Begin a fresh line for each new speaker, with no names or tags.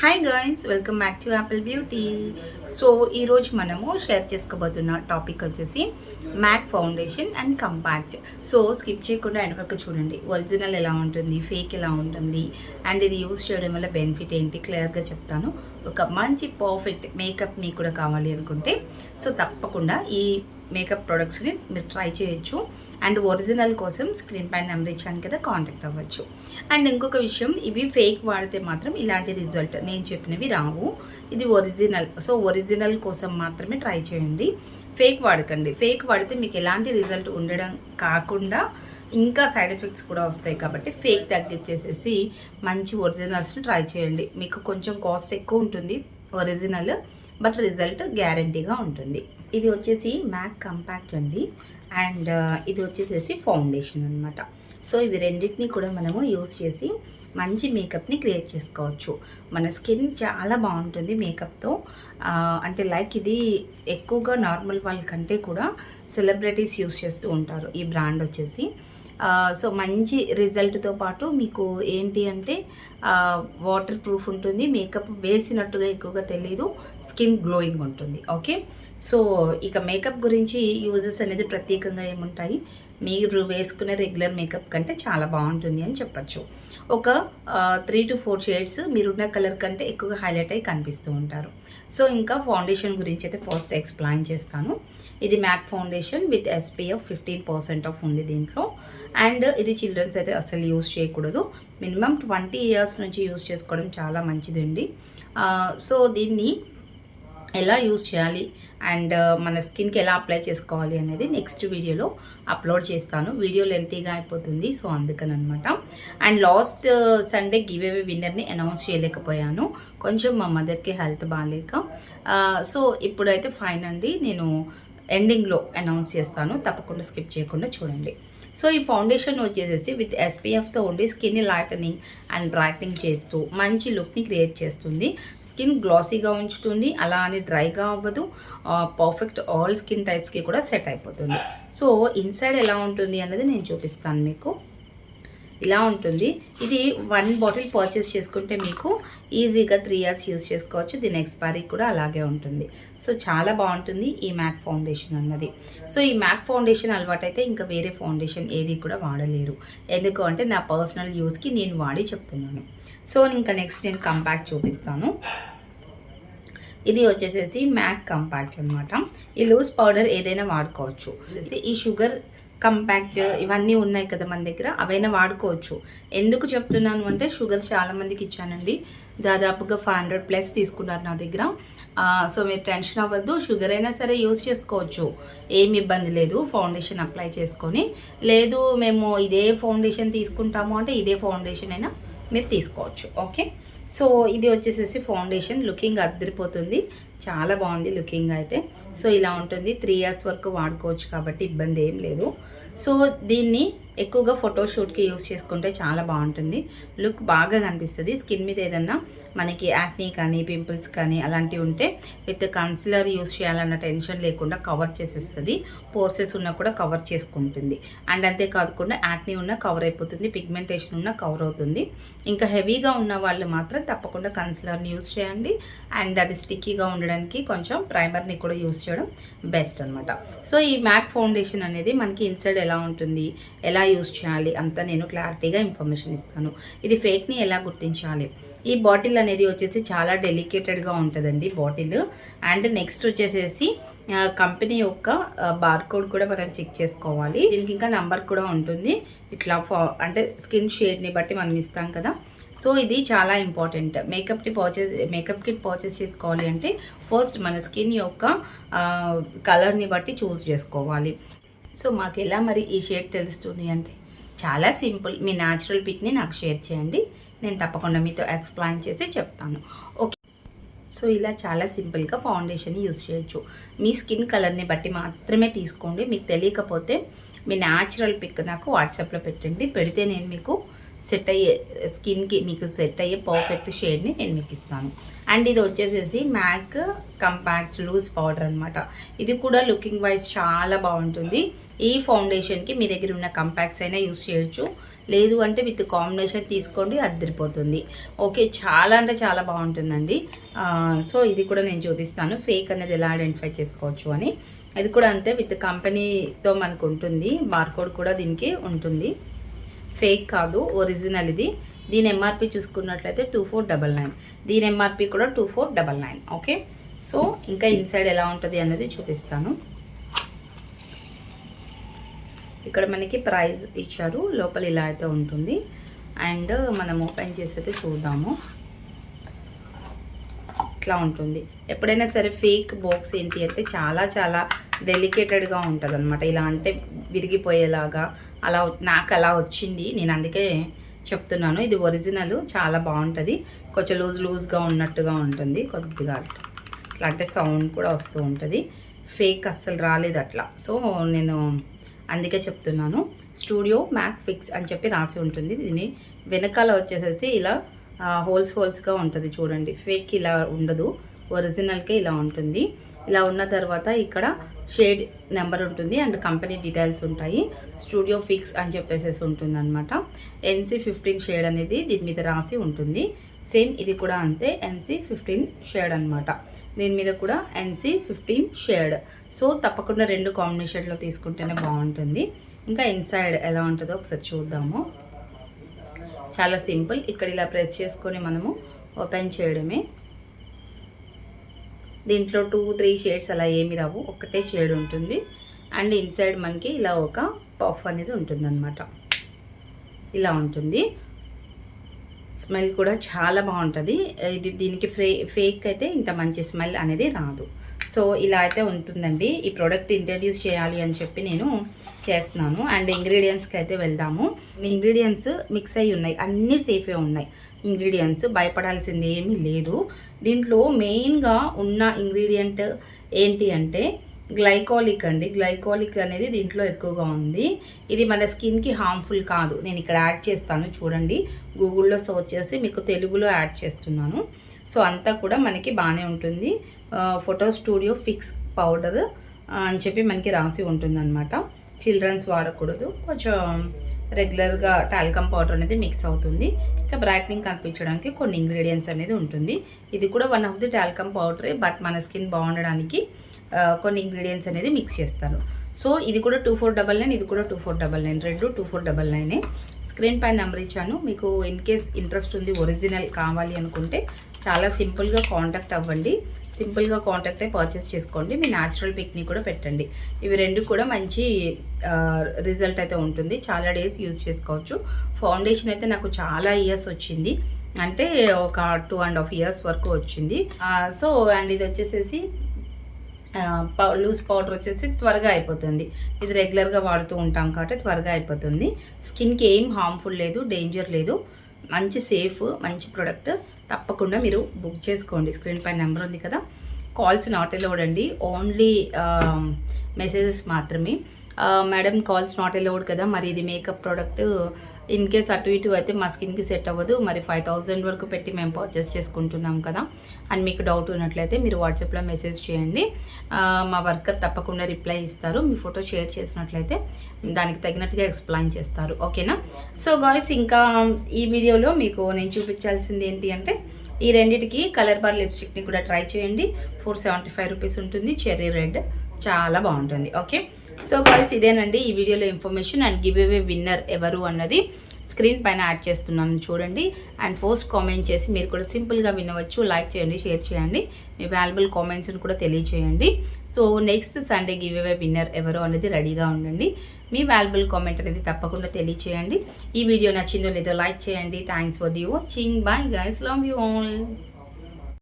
Hi guys welcome back to Apple beauty so ఈరోజు మనము share చేసుకోబోతున్న టాపిక్ వచ్చేసి MAC foundation and compact so skip చేయకుండా end వరకు చూడండి. ఒరిజినల్ ఎలా ఉంటుంది ఫేక్ ఎలా ఉంటుంది అండ్ ఇది యూస్ చేయడం వల్ల బెనిఫిట్ ఏంటి క్లియర్గా చెప్తాను. ఒక మంచి పర్ఫెక్ట్ మేకప్ మీకు కూడా కావాలి అనుకుంటే సో తప్పకుండా ఈ మేకప్ ప్రొడక్ట్స్ని మీరు ట్రై చేయొచ్చు. అండ్ ఒరిజినల్ కోసం స్క్రీన్ పైన నెంబర్ ఇచ్చాను కదా కాంటాక్ట్ అవ్వచ్చు. అండ్ ఇంకొక విషయం ఇవి ఫేక్ వాడితే మాత్రం ఇలాంటి రిజల్ట్ నేను చెప్పినవి రావు. ఇది ఒరిజినల్ సో ఒరిజినల్ కోసం మాత్రమే ట్రై చేయండి. ఫేక్ వాడకండి. ఫేక్ వాడితే మీకు ఎలాంటి రిజల్ట్ ఉండడం కాకుండా ఇంకా సైడ్ ఎఫెక్ట్స్ కూడా వస్తాయి కాబట్టి ఫేక్ తగ్గించేసేసి మంచి ఒరిజినల్స్ని ట్రై చేయండి. మీకు కొంచెం కాస్ట్ ఎక్కువ ఉంటుంది ఒరిజినల్ బట్ రిజల్ట్ గ్యారంటీగా ఉంటుంది. ఇది వచ్చేసి మ్యాక్ కంపాక్ట్ అండి. అండ్ ఇది వచ్చేసేసి ఫౌండేషన్ అనమాట సో ఇవి రెండింటిని కూడా మనము యూస్ చేసి మంచి మేకప్ని క్రియేట్ చేసుకోవచ్చు. మన స్కిన్ చాలా బాగుంటుంది మేకప్తో. అంటే లైక్ ఇది ఎక్కువగా నార్మల్ వాళ్ళకంటే కూడా సెలబ్రిటీస్ యూస్ చేస్తూ ఉంటారు ఈ బ్రాండ్ వచ్చేసి. సో మంచి రిజల్ట్తో పాటు మీకు ఏంటి అంటే వాటర్ ప్రూఫ్ ఉంటుంది మేకప్ వేసినట్టుగా ఎక్కువగా తెలియదు స్కిన్ గ్లోయింగ్ ఉంటుంది ఓకే సో ఇక మేకప్ గురించి యూజెస్ అనేది ప్రత్యేకంగా ఏముంటాయి? మీరు వేసుకునే రెగ్యులర్ మేకప్ కంటే చాలా బాగుంటుంది అని చెప్పచ్చు. ఒక త్రీ టు ఫోర్ షేడ్స్ మీరున్న కలర్ కంటే ఎక్కువగా హైలైట్ అయ్యి కనిపిస్తూ ఉంటారు. సో ఇంకా ఫౌండేషన్ గురించి అయితే ఫస్ట్ ఎక్స్ప్లెయిన్ చేస్తాను. ఇది MAC foundation with SPF fifteen percent off ఉంది దీంట్లో. అండ్ ఇది చిల్డ్రన్స్ అయితే అసలు యూస్ చేయకూడదు. మినిమం ట్వంటీ ఇయర్స్ నుంచి యూస్ చేసుకోవడం చాలా మంచిదండి. సో దీన్ని ఎలా యూజ్ చేయాలి అండ్ uh, మన స్కిన్కి ఎలా అప్లై చేసుకోవాలి అనేది నెక్స్ట్ వీడియోలో అప్లోడ్ చేస్తాను. వీడియో లెంతీగా అయిపోతుంది సో అందుకని అనమాట and last Sunday give away విన్నర్ని announce చేయలేకపోయాను. కొంచెం మా మదర్కి హెల్త్ బాగాలేక uh, సో ఇప్పుడైతే ఫైన్ అండి నేను ఎండింగ్లో అనౌన్స్ చేస్తాను. తప్పకుండా స్కిప్ చేయకుండా చూడండి. సో ఈ ఫౌండేషన్ వచ్చేసేసి విత్ ఎస్పీఎఫ్తో ఉండి స్కిన్ లైటనింగ్ అండ్ బ్రైట్నింగ్ చేస్తూ మంచి లుక్ని క్రియేట్ చేస్తుంది. స్కిన్ గ్లాసీగా ఉంచుతుంది అలా అని డ్రైగా అవ్వదు. పర్ఫెక్ట్ ఆల్ స్కిన్ టైప్స్కి కూడా సెట్ అయిపోతుంది. సో ఇన్సైడ్ ఎలా ఉంటుంది అన్నది నేను చూపిస్తాను మీకు. ఇలా ఉంటుంది. ఇది వన్ బాటిల్ పర్చేస్ చేసుకుంటే మీకు ఈజీగా త్రీ ఇయర్స్ యూస్ చేసుకోవచ్చు. దీని ఎక్స్పైరీ కూడా అలాగే ఉంటుంది. సో చాలా బాగుంటుంది ఈ మ్యాక్ ఫౌండేషన్ అన్నది. సో ఈ మ్యాక్ ఫౌండేషన్ అలవాటైతే ఇంకా వేరే ఫౌండేషన్ ఏది కూడా వాడలేరు. ఎందుకు అంటే నా పర్సనల్ యూస్కి నేను వాడి చెప్తున్నాను. సో ఇంకా నెక్స్ట్ నేను కంపాక్ట్ చూపిస్తాను. ఇది వచ్చేసేసి మ్యాక్ కంపాక్ట్ అనమాట ఈ లూజ్ పౌడర్ ఏదైనా వాడుకోవచ్చు. ఈ షుగర్ కంపాక్ట్ ఇవన్నీ ఉన్నాయి కదా మన దగ్గర అవైనా వాడుకోవచ్చు. ఎందుకు చెప్తున్నాను అంటే షుగర్ చాలా మందికి ఇచ్చానండి. దాదాపుగా ఫైవ్ హండ్రెడ్ ప్లస్ తీసుకున్నారు నా దగ్గర. సో మీరు టెన్షన్ అవ్వద్దు. షుగర్ అయినా సరే యూస్ చేసుకోవచ్చు. ఏమి ఇబ్బంది లేదు. ఫౌండేషన్ అప్లై చేసుకొని. లేదు మేము ఇదే ఫౌండేషన్ తీసుకుంటాము అంటే ఇదే ఫౌండేషన్ అయినా మీరు తీసుకోవచ్చు. ఓకే? సో ఇది వచ్చేసేసి ఫౌండేషన్. లుకింగ్ అద్దరిపోతుంది. చాలా బాగుంది లుకింగ్ అయితే. సో ఇలా ఉంటుంది. త్రీ ఇయర్స్ వరకు వాడుకోవచ్చు కాబట్టి ఇబ్బంది ఏం లేదు. సో దీన్ని ఎక్కువగా ఫోటోషూట్కి యూస్ చేసుకుంటే చాలా బాగుంటుంది. లుక్ బాగా కనిపిస్తుంది. స్కిన్ మీద ఏదన్నా మనకి యాక్నీ కానీ పింపుల్స్ కానీ అలాంటివి ఉంటే విత్ కన్సిలర్ యూస్ చేయాలన్న టెన్షన్ లేకుండా కవర్ చేసేస్తుంది. పోర్సెస్ ఉన్నా కూడా కవర్ చేసుకుంటుంది. అండ్ అంతేకాకుండా యాక్నీ ఉన్న కవర్ అయిపోతుంది. పిగ్మెంటేషన్ ఉన్న కవర్ అవుతుంది. ఇంకా హెవీగా ఉన్న వాళ్ళు మాత్రం తప్పకుండా కన్సిలర్ని యూస్ చేయండి. అండ్ అది స్టిక్కీగా ఉండడానికి కొంచెం ప్రైమర్ని కూడా యూస్ చేయడం బెస్ట్ అనమాట సో ఈ మ్యాక్ ఫౌండేషన్ అనేది మనకి ఇన్సైడ్ ఎలా ఉంటుంది? ఎలా యూస్ చేయాలి. అంతా నేను క్లారిటీగా ఇన్ఫర్మేషన్ ఇస్తాను. ఇది ఫేక్ని ఎలా గుర్తించాలి? ఈ బాటిల్ అనేది వచ్చేసి చాలా డెలికేటెడ్గా ఉంటుందండి బాటిల్ అండ్ నెక్స్ట్ వచ్చేసేసి కంపెనీ యొక్క బార్కోడ్ కూడా మనం చెక్ చేసుకోవాలి. దీనికి ఇంకా నంబర్ కూడా ఉంటుంది. ఇట్లా అంటే స్కిన్ షేడ్ని బట్టి మనం ఇస్తాం కదా. సో ఇది చాలా ఇంపార్టెంట్ మేకప్ని పర్చేస్ మేకప్ కిట్ పర్చేస్ చేసుకోవాలి అంటే ఫస్ట్ మన స్కిన్ యొక్క కలర్ని బట్టి చూస్ చేసుకోవాలి. సో మాకు ఎలా మరి ఈ షేడ్ తెలుస్తుంది అంటే? చాలా సింపుల్. మీ న్యాచురల్ పిక్ని నాకు షేర్ చేయండి. నేను తప్పకుండా మీతో ఎక్స్ప్లెయిన్ చేసి చెప్తాను. ఓకే. సో ఇలా చాలా సింపుల్గా ఫౌండేషన్ యూస్ చేయొచ్చు. మీ స్కిన్ కలర్ని బట్టి మాత్రమే తీసుకోండి. మీకు తెలియకపోతే మీ న్యాచురల్ పిక్ నాకు వాట్సాప్లో పెట్టండి. పెడితే నేను మీకు సెట్ అయ్యే స్కిన్కి మీకు సెట్ అయ్యే పర్ఫెక్ట్ షేడ్ని నేను మీకు ఇస్తాను. అండ్ ఇది వచ్చేసేసి మ్యాక్ కంపాక్ట్ లూజ్ పౌడర్ అనమాట ఇది కూడా లుకింగ్ వైజ్ చాలా బాగుంటుంది. ఈ ఫౌండేషన్కి మీ దగ్గర ఉన్న కంపాక్ట్స్ అయినా యూస్ చేయొచ్చు. లేదు అంటే విత్ కాంబినేషన్ తీసుకోండి అద్దరిపోతుంది. ఓకే చాలా అంటే చాలా బాగుంటుందండి. సో ఇది కూడా నేను చూపిస్తాను. ఫేక్ అనేది ఎలా ఐడెంటిఫై చేసుకోవచ్చు అని. ఇది కూడా అంతే విత్ కంపెనీతో మనకు ఉంటుంది. బార్కోడ్ కూడా దీనికి ఉంటుంది. ఫేక్ కాదు ఒరిజినల్ ఇది. దీని ఎంఆర్పి చూసుకున్నట్లయితే టూ ఫోర్ డబల్ నైన్ దీని ఎంఆర్పి కూడా two four double nine okay so ఇంకా ఇన్సైడ్ ఎలా ఉంటుంది అనేది చూపిస్తాను. ఇక్కడ మనకి ప్రైజ్ ఇచ్చారు లోపల ఇలా అయితే ఉంటుంది. అండ్ మనం ఓపెన్ చేసి అయితే చూద్దాము. ఇట్లా ఉంటుంది. ఎప్పుడైనా సరే ఫేక్ బాక్స్ ఏంటి అంటే చాలా చాలా డెలికేటెడ్గా ఉంటుంది అనమాట ఇలా అంటే విరిగిపోయేలాగా అలా నాకు అలా వచ్చింది. నేను అందుకే చెప్తున్నాను. ఇది ఒరిజినల్ చాలా బాగుంటుంది. కొంచెం లూజ్ లూజ్గా ఉన్నట్టుగా ఉంటుంది. కొద్దిగా అట్లా ఇట్లా అంటే సౌండ్ కూడా వస్తూ ఉంటుంది. ఫేక్ అస్సలు రాలేదు అట్లా. సో నేను అందుకే చెప్తున్నాను. స్టూడియో మ్యాక్ ఫిక్స్ అని చెప్పి రాసి ఉంటుంది. దీని వెనకాల వచ్చేసేసి ఇలా హోల్స్ హోల్స్గా ఉంటుంది చూడండి. ఫేక్ ఇలా ఉండదు. ఒరిజినల్కే ఇలా ఉంటుంది. ఇలా ఉన్న తర్వాత ఇక్కడ షేడ్ నెంబర్ ఉంటుంది అండ్ కంపెనీ డీటెయిల్స్ ఉంటాయి. స్టూడియో ఫిక్స్ అని చెప్పేసేసి ఉంటుంది అనమాట ఎన్సీ ఫిఫ్టీన్ షేడ్ అనేది దీని మీద రాసి ఉంటుంది. సేమ్ ఇది కూడా అంతే ఎన్సీ ఫిఫ్టీన్ షేడ్ అనమాట దీని మీద కూడా ఎన్సీ ఫిఫ్టీన్ షేడ్. సో తప్పకుండా రెండు కాంబినేషన్లో తీసుకుంటేనే బాగుంటుంది. ఇంకా ఇన్సైడ్ ఎలా ఉంటుందో ఒకసారి చూద్దాము. చాలా సింపుల్. ఇక్కడ ఇలా ప్రెస్ చేసుకొని మనము ఓపెన్ చేయడమే. దీంట్లో టూ త్రీ షేడ్స్ అలా ఏమి రావు. ఒకటే షేడ్ ఉంటుంది. అండ్ ఇన్సైడ్ మనకి ఇలా ఒక పఫ్ అనేది ఉంటుందన్నమాట. ఇలా ఉంటుంది. స్మెల్ కూడా చాలా బాగుంటుంది. ఇది దీనికి ఫ్రే ఫేక్ అయితే ఇంత మంచి స్మెల్ అనేది రాదు. సో ఇలా అయితే ఉంటుందండి. ఈ ప్రోడక్ట్ ఇంట్రడ్యూస్ చేయాలి అని చెప్పి నేను చేస్తున్నాను. అండ్ ఇంగ్రీడియంట్స్కి అయితే వెళ్దాము. ఇంగ్రీడియంట్స్ మిక్స్ అయ్యి ఉన్నాయి. అన్నీ సేఫే ఉన్నాయి. ఇంగ్రీడియంట్స్ భయపడాల్సింది ఏమీ లేదు. దీంట్లో మెయిన్గా ఉన్న ఇంగ్రీడియంట్ ఏంటి అంటే గ్లైకాలిక్ అండి. గ్లైకాలిక్ అనేది దీంట్లో ఎక్కువగా ఉంది. ఇది మన స్కిన్కి హార్మ్ఫుల్ కాదు. నేను ఇక్కడ యాడ్ చేస్తాను చూడండి. గూగుల్లో సర్చ్ చేసి మీకు తెలుగులో యాడ్ చేస్తున్నాను. సో అంతా కూడా మనకి బాగానే ఉంటుంది. ఫోటో స్టూడియో ఫిక్స్ పౌడర్ అని చెప్పి మనకి రాసి ఉంటుందన్నమాట. చిల్డ్రన్స్ వాడకూడదు. కొంచెం రెగ్యులర్గా టాల్కమ్ పౌడర్ అనేది మిక్స్ అవుతుంది. ఇంకా బ్రైట్నింగ్ కనిపించడానికి కొన్ని ఇంగ్రీడియంట్స్ అనేది ఉంటుంది. ఇది కూడా వన్ ఆఫ్ ది టాల్కమ్ పౌడరే బట్ మన స్కిన్ బాగుండడానికి కొన్ని ఇంగ్రీడియంట్స్ అనేది మిక్స్ చేస్తారు సో ఇది కూడా టూ ఫోర్ డబల్ నైన్ ఇది కూడా టూ ఫోర్ డబల్ నైన్ రెండు టూ ఫోర్ డబల్ నైనే స్క్రీన్ పైన నెంబర్ ఇచ్చాను. మీకు ఇన్ కేస్ ఇంట్రెస్ట్ ఉంది ఒరిజినల్ కావాలి అనుకుంటే చాలా సింపుల్గా కాంటాక్ట్ అవ్వండి. సింపుల్గా కాంటాక్ట్ అయి పర్చేస్ చేసుకోండి. మీ న్యాచురల్ పిక్ని కూడా పెట్టండి. ఇవి రెండు కూడా మంచి రిజల్ట్ అయితే ఉంటుంది. చాలా డేస్ యూజ్ చేసుకోవచ్చు. ఫౌండేషన్ అయితే నాకు చాలా ఇయర్స్ వచ్చింది. అంటే ఒక టూ అండ్ హాఫ్ ఇయర్స్ వరకు వచ్చింది. సో అండ్ ఇది వచ్చేసేసి లూజ్ పౌడర్ వచ్చేసి త్వరగా అయిపోతుంది. ఇది రెగ్యులర్గా వాడుతూ ఉంటాం కాబట్టి త్వరగా అయిపోతుంది. స్కిన్కి ఏం హార్మ్ఫుల్ లేదు డేంజర్ లేదు. మంచి సేఫ్ మంచి ప్రోడక్ట్ తప్పకుండా మీరు బుక్ చేసుకోండి. స్క్రీన్ పైన నెంబర్ ఉంది కదా. కాల్స్ నాట్ అలౌడ్ అండి. ఓన్లీ మెసేజెస్ um, మాత్రమే. మేడం కాల్స్ నాట్ అలౌడ్ కదా. మరి ఇది మేకప్ ప్రోడక్ట్ ఇన్ కేస్ అటు ఇటు అయితే మా స్కిన్కి సెట్ అవ్వదు. మరి ఫైవ్ థౌజండ్ వరకు పెట్టి మేము పర్చేస్ చేసుకుంటున్నాం కదా. అండ్ మీకు డౌట్ ఉన్నట్లయితే మీరు వాట్సాప్లో మెసేజ్ చేయండి. Uh, మా వర్కర్ తప్పకుండా రిప్లై ఇస్తారు. మీ ఫోటో షేర్ చేసినట్లయితే దానికి తగినట్టుగా ఎక్స్ప్లెయిన్ చేస్తారు. ఓకేనా? సో గాయస్ ఇంకా ఈ వీడియోలో మీకు నేను చూపించాల్సింది ఏంటి అంటే ఈ రెండిటికి కలర్ బార్ లిప్స్టిక్ని కూడా ట్రై చేయండి. ఫోర్ సెవెంటీ ఫైవ్ రూపీస్ ఉంటుంది. చెర్రీ రెడ్ చాలా బాగుంటుంది. ఓకే సో గాయస్ ఇదేనండి ఈ వీడియోలో information and give away winner ఎవరు అన్నది. స్క్రీన్ పైన యాడ్ చేస్తున్నాను చూడండి. అండ్ పోస్ట్ కామెంట్ చేసి మీరు కూడా సింపుల్గా వినవచ్చు. లైక్ చేయండి షేర్ చేయండి. మీ వాల్యుబుల్ కామెంట్స్ని కూడా తెలియచేయండి. So next Sunday give away winner ఎవరో అనేది రెడీగా ఉండండి. మీ వాల్యుబుల్ కామెంట్ అనేది తప్పకుండా తెలియచేయండి. ఈ వీడియో నచ్చిందో లేదో లైక్ చేయండి. Thanks for the watching bye guys love you all